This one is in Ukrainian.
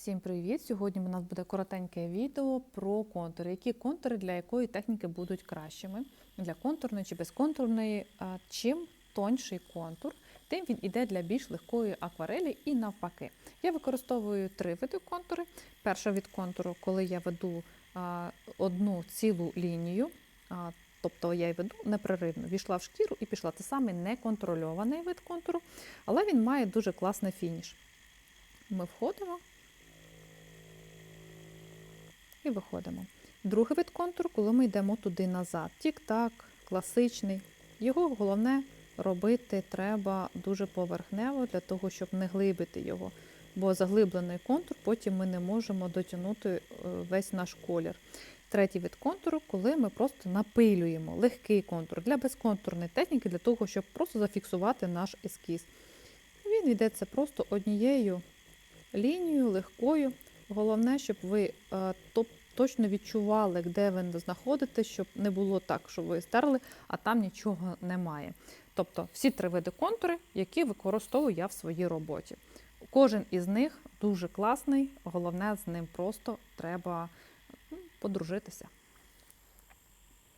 Всім привіт! Сьогодні у нас буде коротеньке відео про контури. Які контури для якої техніки будуть кращими? Для контурної чи безконтурної. Чим тонший контур, тим він іде для більш легкої акварелі і навпаки. Я використовую три види контури. Перша від контуру, коли я веду одну цілу лінію. Тобто я й веду непреривно, війшла в шкіру і пішла. Це саме неконтрольований вид контуру, але він має дуже класний фініш. Ми входимо і виходимо. Другий вид контуру, коли ми йдемо туди назад. Тік-так, класичний. Його головне робити треба дуже поверхнево для того, щоб не глибити його. Бо заглиблений контур потім ми не можемо дотягнути е, весь наш колір. Третій вид контуру, коли ми просто напилюємо легкий контур для безконтурної техніки, для того, щоб просто зафіксувати наш ескіз. Він йдеться просто однією лінією, легкою. Головне, щоб ви е, то, точно відчували, де ви знаходитесь, щоб не було так, що ви стерли, а там нічого немає. Тобто всі три види контури, які використовую я в своїй роботі. Кожен із них дуже класний, головне з ним просто треба подружитися.